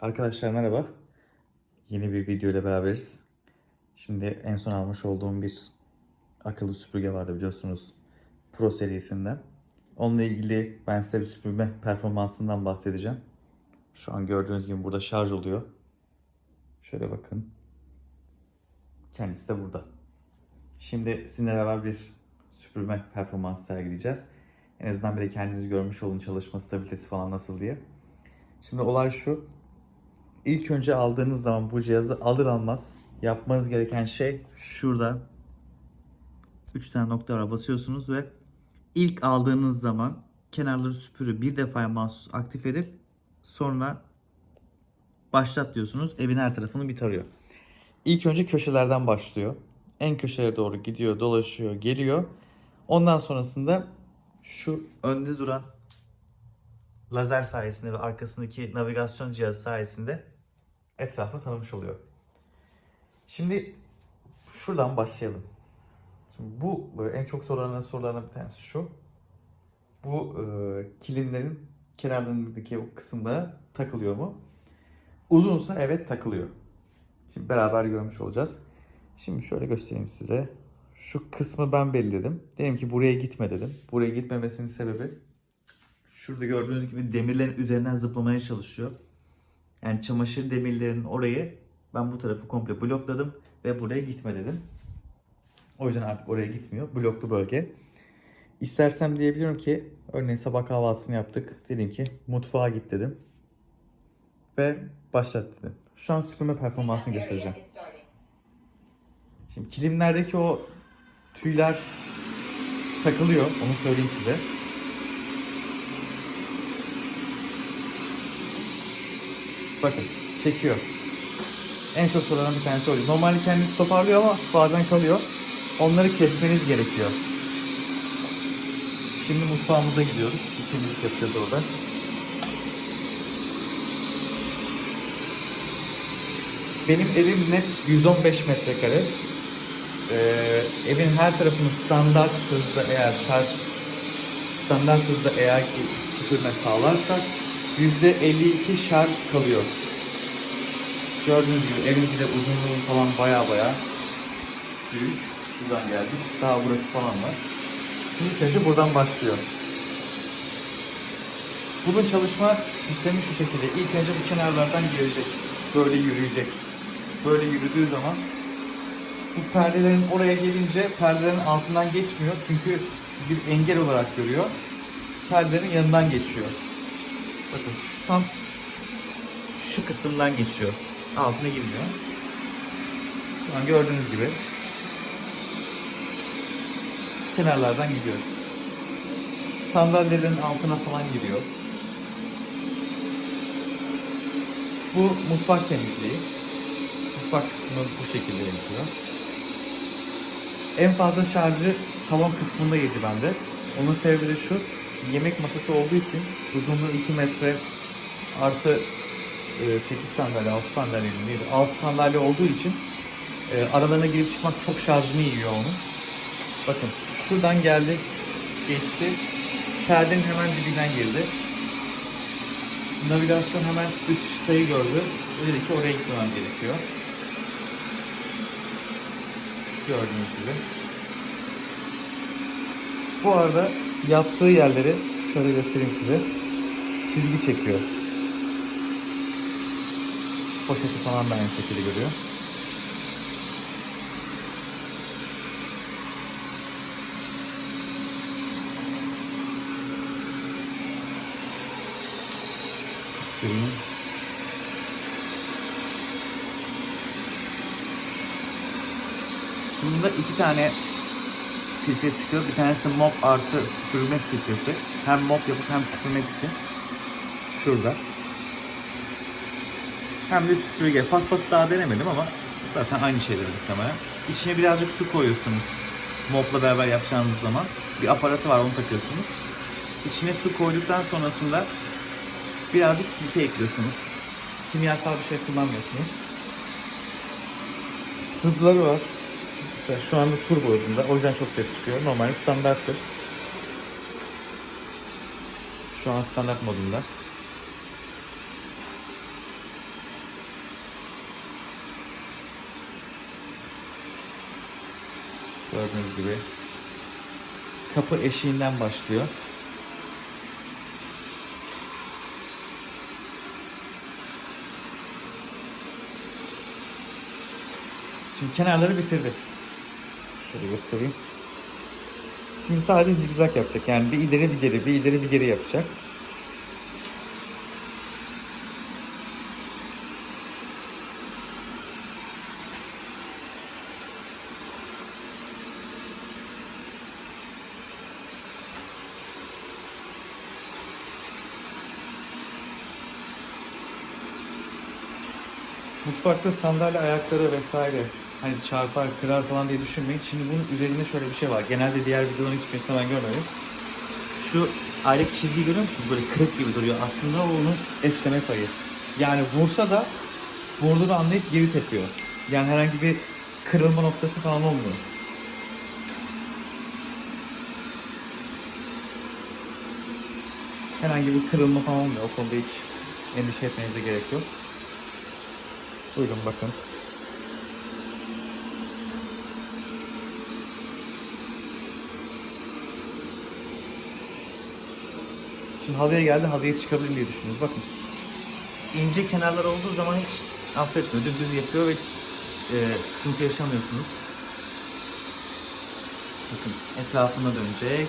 Arkadaşlar merhaba. Yeni bir video ile beraberiz. Şimdi en son almış olduğum bir akıllı süpürge vardı biliyorsunuz. Pro serisinden. Onunla ilgili ben size bir süpürme performansından bahsedeceğim. Şu an gördüğünüz gibi burada şarj oluyor. Şöyle bakın. Kendisi de burada. Şimdi sizinle beraber bir süpürme performansı sergileyeceğiz. En azından bir de kendiniz görmüş olun çalışma stabilitesi falan nasıl diye. Şimdi olay şu. İlk önce aldığınız zaman bu cihazı alır almaz yapmanız gereken şey şurada 3 tane noktaya basıyorsunuz ve ilk aldığınız zaman kenarları süpürü bir defaya mahsus aktif edip sonra başlat diyorsunuz. Evin her tarafını bir tarıyor. İlk önce köşelerden başlıyor. En köşeye doğru gidiyor, dolaşıyor, geliyor. Ondan sonrasında şu önde duran lazer sayesinde ve arkasındaki navigasyon cihazı sayesinde etrafı tanımış oluyor. Şimdi şuradan başlayalım. Şimdi bu en çok sorulan sorulardan bir tanesi şu. Bu e, kilimlerin kenarlarındaki o kısımlara takılıyor mu? Uzunsa evet takılıyor. Şimdi beraber görmüş olacağız. Şimdi şöyle göstereyim size. Şu kısmı ben belirledim. Dedim ki buraya gitme dedim. Buraya gitmemesinin sebebi şurada gördüğünüz gibi demirlerin üzerinden zıplamaya çalışıyor. Yani çamaşır demirlerinin orayı ben bu tarafı komple blokladım ve buraya gitme dedim. O yüzden artık oraya gitmiyor. Bloklu bölge. İstersem diyebiliyorum ki örneğin sabah kahvaltısını yaptık. Dedim ki mutfağa git dedim. Ve başlat dedim. Şu an süpürme performansını göstereceğim. Şimdi kilimlerdeki o tüyler takılıyor. Onu söyleyeyim size. Bakın çekiyor. En çok sorulan bir tanesi oluyor. Normalde kendisi toparlıyor ama bazen kalıyor. Onları kesmeniz gerekiyor. Şimdi mutfağımıza gidiyoruz. Bir temizlik yapacağız orada. Benim evim net 115 metrekare. Ee, evin her tarafını standart hızda eğer şarj standart hızda eğer ki süpürme sağlarsak %52 şarj kalıyor. Gördüğünüz gibi evin bir de uzunluğu falan baya baya büyük. Buradan geldik. Daha burası falan var. Şimdi önce buradan başlıyor. Bunun çalışma sistemi şu şekilde. İlk önce bu kenarlardan gelecek. Böyle yürüyecek. Böyle yürüdüğü zaman bu perdelerin oraya gelince perdelerin altından geçmiyor. Çünkü bir engel olarak görüyor. Perdelerin yanından geçiyor. Bakın tam şu kısımdan geçiyor. Altına girmiyor. Şu an gördüğünüz gibi kenarlardan gidiyor. Sandalyelerin altına falan giriyor. Bu mutfak temizliği. Mutfak kısmı bu şekilde yapıyor. En fazla şarjı salon kısmında yedi bende. Onun sebebi de şu. Yemek masası olduğu için uzunluğu 2 metre artı 8 sandalye, 6 sandalye değil, 6 sandalye olduğu için e, aralarına girip çıkmak çok şarjını yiyor onun. Bakın şuradan geldi, geçti. Perdenin hemen dibinden girdi. Navigasyon hemen üst çıtayı gördü. Dedi ki oraya gitmem gerekiyor. Gördüğünüz gibi. Bu arada yaptığı yerleri şöyle göstereyim size. Çizgi çekiyor. Poşeti falan da aynı şekilde görüyor. Göstereyim. Şimdi iki tane filtre çıkıyor. Bir tanesi mop artı süpürme filtresi. Hem mop yapıp hem süpürmek için. Şurada. Hem de süpürge. Paspası daha denemedim ama zaten aynı şeyler muhtemelen. İçine birazcık su koyuyorsunuz. Mopla beraber yapacağınız zaman. Bir aparatı var onu takıyorsunuz. İçine su koyduktan sonrasında birazcık silke ekliyorsunuz. Kimyasal bir şey kullanmıyorsunuz. Hızları var arkadaşlar. Şu anda turbo hızında. O yüzden çok ses çıkıyor. Normalde standarttır. Şu an standart modunda. Gördüğünüz gibi. Kapı eşiğinden başlıyor. Şimdi kenarları bitirdi. Şöyle göstereyim. Şimdi sadece zigzag yapacak. Yani bir ileri bir geri, bir ileri bir geri yapacak. Mutfakta sandalye ayakları vesaire hani çarpar, kırar falan diye düşünmeyin. Şimdi bunun üzerinde şöyle bir şey var. Genelde diğer videoların hiçbirisinde ben görmedim. Şu ayrık çizgi görüyor musunuz? Böyle kırık gibi duruyor. Aslında onun esneme payı. Yani vursa da vurduğunu anlayıp geri tepiyor. Yani herhangi bir kırılma noktası falan olmuyor. Herhangi bir kırılma falan olmuyor. O konuda hiç endişe etmenize gerek yok. Buyurun bakın. Şimdi halıya geldi, halıya çıkabilir diye düşünüyoruz. Bakın. İnce kenarlar olduğu zaman hiç affetmiyor. Dümdüz yapıyor ve e, sıkıntı yaşamıyorsunuz. Bakın etrafına dönecek.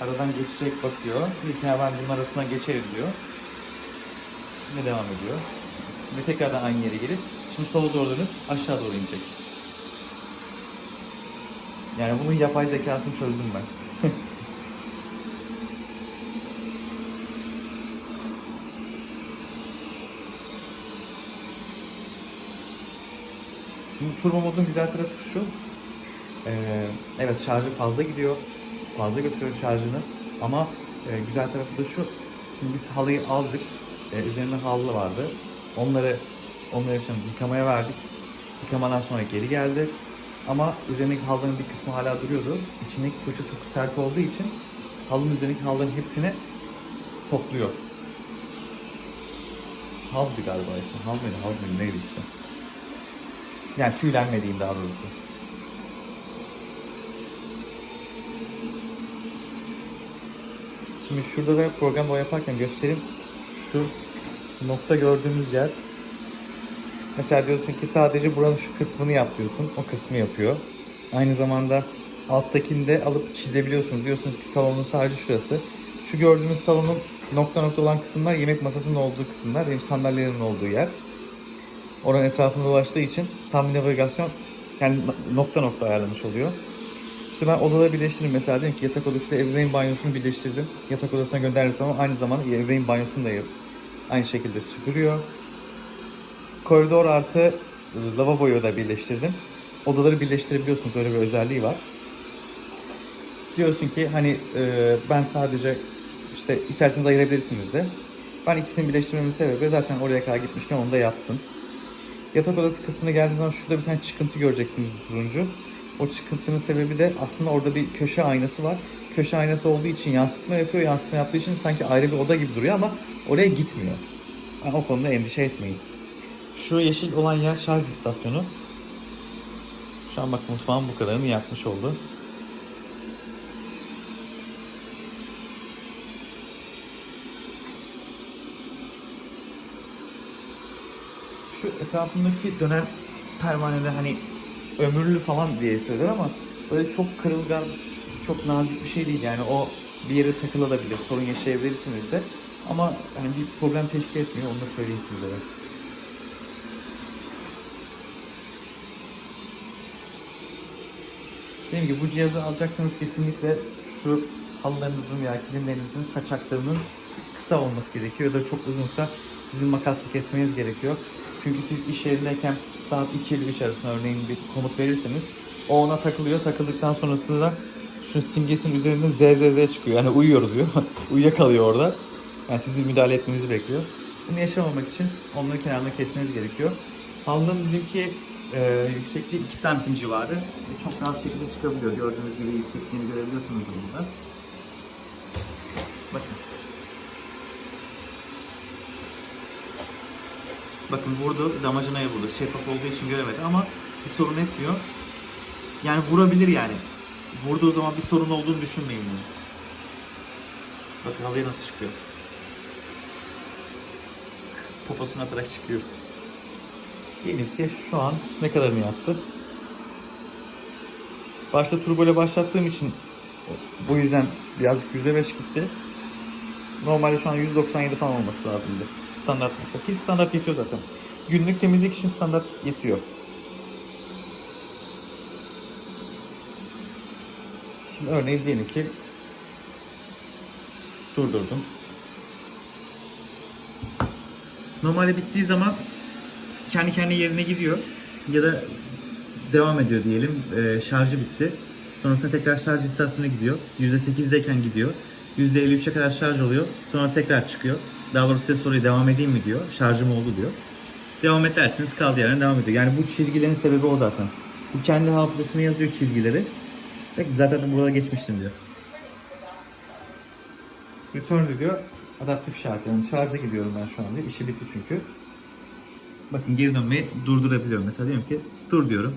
Aradan geçecek bakıyor. Bir kere ben bunun arasına geçerim diyor. Ve devam ediyor. Ve tekrardan aynı yere gelip şimdi sola doğru dönüp aşağı doğru inecek. Yani bunun yapay zekasını çözdüm ben. Şimdi turbo modun güzel tarafı şu. Ee, evet şarjı fazla gidiyor. Fazla götürüyor şarjını. Ama e, güzel tarafı da şu. Şimdi biz halıyı aldık. Ee, üzerinde halı vardı. Onları onları için yıkamaya verdik. Yıkamadan sonra geri geldi. Ama üzerindeki halının bir kısmı hala duruyordu. İçindeki fırça çok sert olduğu için halının üzerindeki halıların hepsini topluyor. Haldı galiba işte. Hal mıydı? Hal mıydı? Neydi işte. Yani tüylenmediğim daha doğrusu. Şimdi şurada da program o yaparken göstereyim. Şu nokta gördüğümüz yer. Mesela diyorsun ki sadece buranın şu kısmını yap diyorsun. O kısmı yapıyor. Aynı zamanda alttakini de alıp çizebiliyorsunuz. Diyorsunuz ki salonun sadece şurası. Şu gördüğünüz salonun nokta nokta olan kısımlar yemek masasının olduğu kısımlar. Benim sandalyelerin olduğu yer. Oranın etrafında dolaştığı için tam bir navigasyon yani nokta nokta ayarlamış oluyor. İşte ben odaları birleştirdim mesela dedim ki yatak odasıyla ebeveyn banyosunu birleştirdim. Yatak odasına gönderirsem ama aynı zamanda ebeveyn banyosunu da aynı şekilde süpürüyor. Koridor artı e, lavaboyu da birleştirdim. Odaları birleştirebiliyorsunuz öyle bir özelliği var. Diyorsun ki hani e, ben sadece işte isterseniz ayırabilirsiniz de. Ben ikisini birleştirmemin sebebi zaten oraya kadar gitmişken onu da yapsın. Yatak odası kısmına geldiğiniz zaman şurada bir tane çıkıntı göreceksiniz turuncu. O çıkıntının sebebi de aslında orada bir köşe aynası var. Köşe aynası olduğu için yansıtma yapıyor. Yansıtma yaptığı için sanki ayrı bir oda gibi duruyor ama oraya gitmiyor. Yani o konuda endişe etmeyin. Şu yeşil olan yer şarj istasyonu. Şu an bak mutfağın bu kadarını yapmış oldu. Şu etrafındaki dönen pervanede hani ömürlü falan diye söyler ama böyle çok kırılgan, çok nazik bir şey değil. Yani o bir yere takılabilir, sorun yaşayabilirsiniz de. Ama hani bir problem teşkil etmiyor, onu da söyleyeyim sizlere. Dediğim gibi bu cihazı alacaksanız kesinlikle şu halılarınızın veya kilimlerinizin saçaklarının kısa olması gerekiyor ya da çok uzunsa sizin makasla kesmeniz gerekiyor. Çünkü siz iş yerindeyken saat 2 ile 3 arasında örneğin bir komut verirseniz o ona takılıyor. Takıldıktan sonrasında da şu simgesinin üzerinde ZZZ çıkıyor. Yani uyuyor diyor. Uyuyakalıyor orada. Yani sizin müdahale etmenizi bekliyor. Bunu yaşamamak için onları kenarına kesmeniz gerekiyor. Halının bizimki e, yüksekliği 2 santim civarı. E, çok rahat şekilde çıkabiliyor. Gördüğünüz gibi yüksekliğini görebiliyorsunuz burada. Bakın. Bakın vurdu, damacanaya vurdu. Şeffaf olduğu için göremedi ama bir sorun etmiyor. Yani vurabilir yani. Vurduğu zaman bir sorun olduğunu düşünmeyin bunu. Bakın halıya nasıl çıkıyor. Poposunu atarak çıkıyor. Diyelim ki şu an ne kadarını yaptı? Başta turbo ile başlattığım için bu yüzden birazcık %5 gitti. Normalde şu an 197 falan olması lazımdı. Standart nokta. Ki standart yetiyor zaten. Günlük temizlik için standart yetiyor. Şimdi örneğin diyelim ki durdurdum. Normalde bittiği zaman kendi kendi yerine gidiyor ya da devam ediyor diyelim. Ee, şarjı bitti. Sonrasında tekrar şarj istasyonuna gidiyor. %8'deyken gidiyor. %53'e kadar şarj oluyor. Sonra tekrar çıkıyor. Daha doğrusu size soruyor devam edeyim mi diyor. Şarjım oldu diyor. Devam et derseniz kaldığı yerden devam ediyor. Yani bu çizgilerin sebebi o zaten. Bu kendi hafızasına yazıyor çizgileri. Zaten burada geçmiştim diyor. Return diyor. Adaptif şarj. Yani şarja gidiyorum ben şu anda. İşi bitti çünkü. Bakın geri dönmeyi durdurabiliyorum. Mesela diyorum ki dur diyorum.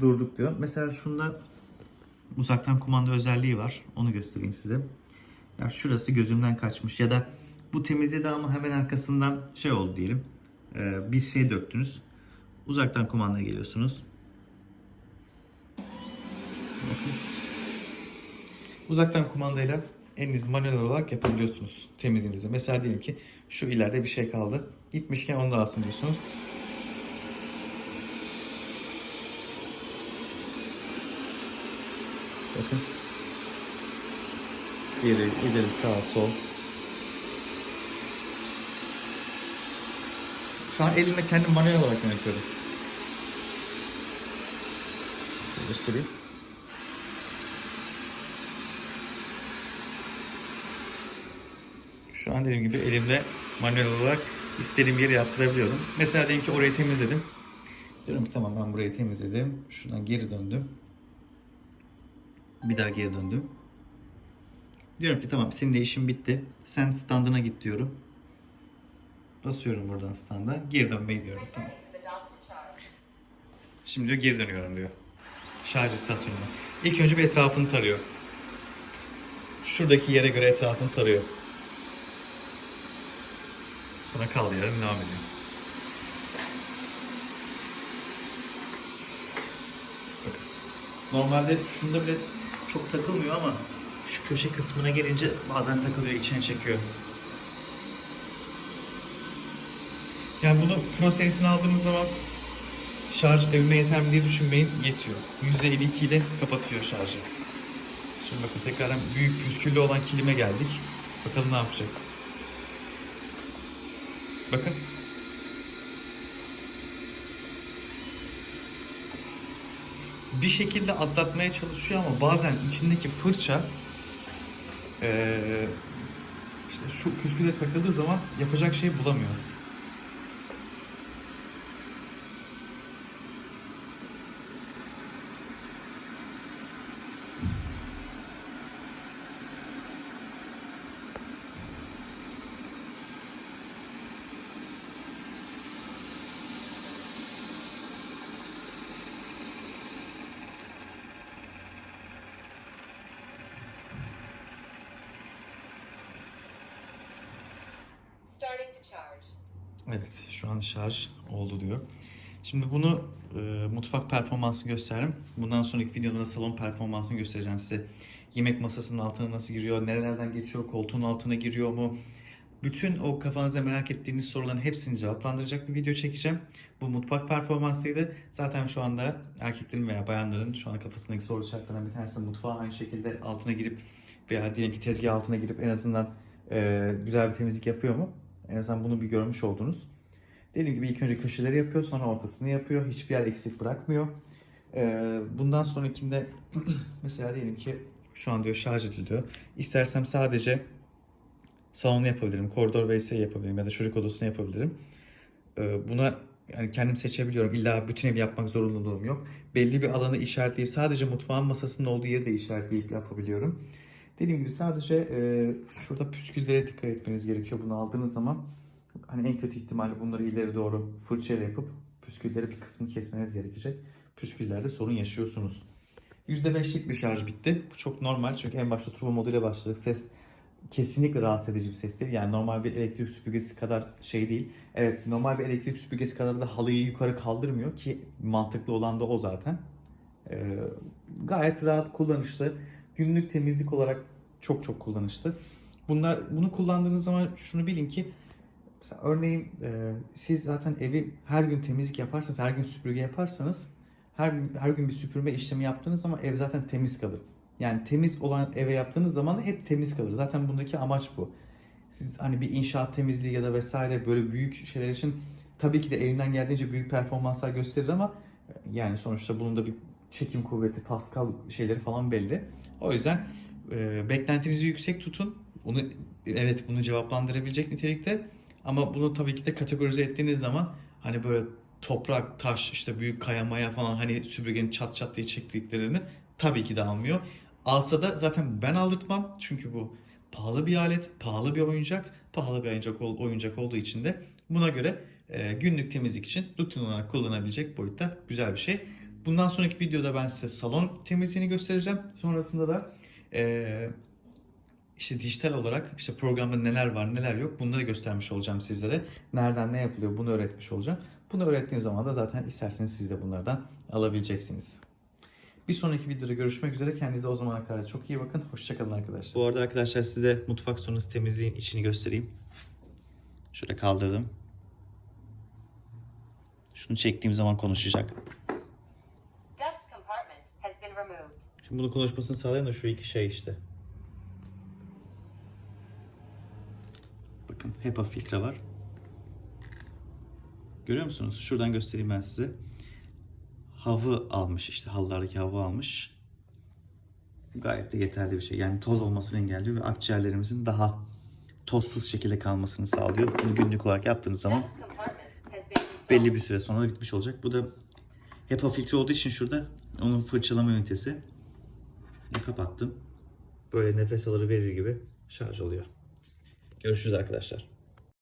Durduk diyor. Mesela şunda uzaktan kumanda özelliği var. Onu göstereyim size. Ya şurası gözümden kaçmış ya da bu temizledi ama hemen arkasından şey oldu diyelim. Ee, bir şey döktünüz. Uzaktan kumandaya geliyorsunuz. Bakın. Uzaktan kumandayla eliniz manuel olarak yapabiliyorsunuz temizliğinizi. Mesela diyelim ki şu ileride bir şey kaldı. Gitmişken onu da alsın diyorsunuz. Bakın. Geri, ileri, sağ, sol. Şu an elimle kendim manuel olarak yönetiyorum. Göstereyim. Şu an dediğim gibi elimle manuel olarak istediğim yeri yaptırabiliyorum. Mesela diyelim ki orayı temizledim. Diyorum ki tamam ben burayı temizledim. Şuradan geri döndüm. Bir daha geri döndüm. Diyorum ki tamam senin de işin bitti. Sen standına git diyorum. Basıyorum buradan standa. Geri dönmeyi diyorum. Tamam. Şimdi diyor geri dönüyorum diyor. Şarj istasyonuna. İlk önce bir etrafını tarıyor. Şuradaki yere göre etrafını tarıyor. Sonra kaldığı yerden devam ediyor. Bakın. Normalde şunda bile çok takılmıyor ama şu köşe kısmına gelince bazen takılıyor, içine çekiyor. Yani bunu Pro serisini aldığınız zaman şarj evime yeter mi diye düşünmeyin yetiyor. %52 ile kapatıyor şarjı. Şimdi bakın tekrardan büyük püsküllü olan kilime geldik. Bakalım ne yapacak. Bakın. Bir şekilde atlatmaya çalışıyor ama bazen içindeki fırça eee, işte şu püsküle takıldığı zaman yapacak şey bulamıyor. Evet, şu an şarj oldu diyor. Şimdi bunu e, mutfak performansı gösterdim. Bundan sonraki videoda da salon performansını göstereceğim size. Yemek masasının altına nasıl giriyor, nerelerden geçiyor, koltuğun altına giriyor mu? Bütün o kafanızda merak ettiğiniz soruların hepsini cevaplandıracak bir video çekeceğim. Bu mutfak performansıydı. Zaten şu anda erkeklerin veya bayanların şu an kafasındaki soru işaretlerinden bir tanesi mutfağa aynı şekilde altına girip veya diyelim ki tezgah altına girip en azından e, güzel bir temizlik yapıyor mu? En azından bunu bir görmüş oldunuz. Dediğim gibi ilk önce köşeleri yapıyor, sonra ortasını yapıyor. Hiçbir yer eksik bırakmıyor. Ee, bundan sonrakinde mesela diyelim ki şu an diyor şarj ediliyor. İstersem sadece salonu yapabilirim, koridor vs yapabilirim ya da çocuk odasını yapabilirim. Ee, buna yani kendim seçebiliyorum. İlla bütün evi yapmak zorunluluğum yok. Belli bir alanı işaretleyip sadece mutfağın masasının olduğu yeri de işaretleyip yapabiliyorum. Dediğim gibi sadece e, şurada püsküllere dikkat etmeniz gerekiyor bunu aldığınız zaman. Hani en kötü ihtimalle bunları ileri doğru fırçayla yapıp püskülleri bir kısmını kesmeniz gerekecek. Püsküllerde sorun yaşıyorsunuz. %5'lik bir şarj bitti. Bu çok normal çünkü en başta turbo moduyla başladık. Ses kesinlikle rahatsız edici bir ses değil. Yani normal bir elektrik süpürgesi kadar şey değil. Evet normal bir elektrik süpürgesi kadar da halıyı yukarı kaldırmıyor ki mantıklı olan da o zaten. Ee, gayet rahat kullanışlı. Günlük temizlik olarak çok çok kullanışlı. Bunlar bunu kullandığınız zaman şunu bilin ki mesela örneğin e, siz zaten evi her gün temizlik yaparsanız, her gün süpürge yaparsanız her her gün bir süpürme işlemi yaptığınız zaman ev zaten temiz kalır. Yani temiz olan eve yaptığınız zaman hep temiz kalır. Zaten bundaki amaç bu. Siz hani bir inşaat temizliği ya da vesaire böyle büyük şeyler için tabii ki de elinden geldiğince büyük performanslar gösterir ama yani sonuçta bunun da bir çekim kuvveti, Pascal şeyleri falan belli. O yüzden e, beklentinizi yüksek tutun. Bunu evet bunu cevaplandırabilecek nitelikte ama bunu tabii ki de kategorize ettiğiniz zaman hani böyle toprak, taş, işte büyük kaya maya falan hani süpürgenin çat çat diye çektiklerini tabii ki de almıyor. Alsa da zaten ben aldırtmam çünkü bu pahalı bir alet, pahalı bir oyuncak, pahalı bir oyuncak, oyuncak olduğu için de buna göre e, günlük temizlik için rutin olarak kullanabilecek boyutta güzel bir şey. Bundan sonraki videoda ben size salon temizliğini göstereceğim. Sonrasında da e, işte dijital olarak işte programda neler var neler yok bunları göstermiş olacağım sizlere. Nereden ne yapılıyor bunu öğretmiş olacağım. Bunu öğrettiğim zaman da zaten isterseniz siz de bunlardan alabileceksiniz. Bir sonraki videoda görüşmek üzere. Kendinize o zamana kadar çok iyi bakın. Hoşçakalın arkadaşlar. Bu arada arkadaşlar size mutfak sonrası temizliğin içini göstereyim. Şöyle kaldırdım. Şunu çektiğim zaman konuşacak. Şimdi bunu konuşmasını sağlayan da şu iki şey işte. Bakın HEPA filtre var. Görüyor musunuz? Şuradan göstereyim ben size. Havı almış işte halılardaki havı almış. Gayet de yeterli bir şey. Yani toz olmasını engelliyor ve akciğerlerimizin daha tozsuz şekilde kalmasını sağlıyor. Bunu günlük olarak yaptığınız zaman belli bir süre sonra bitmiş olacak. Bu da HEPA filtre olduğu için şurada onun fırçalama ünitesi. Kapattım. Böyle nefes alır verir gibi şarj oluyor. Görüşürüz arkadaşlar.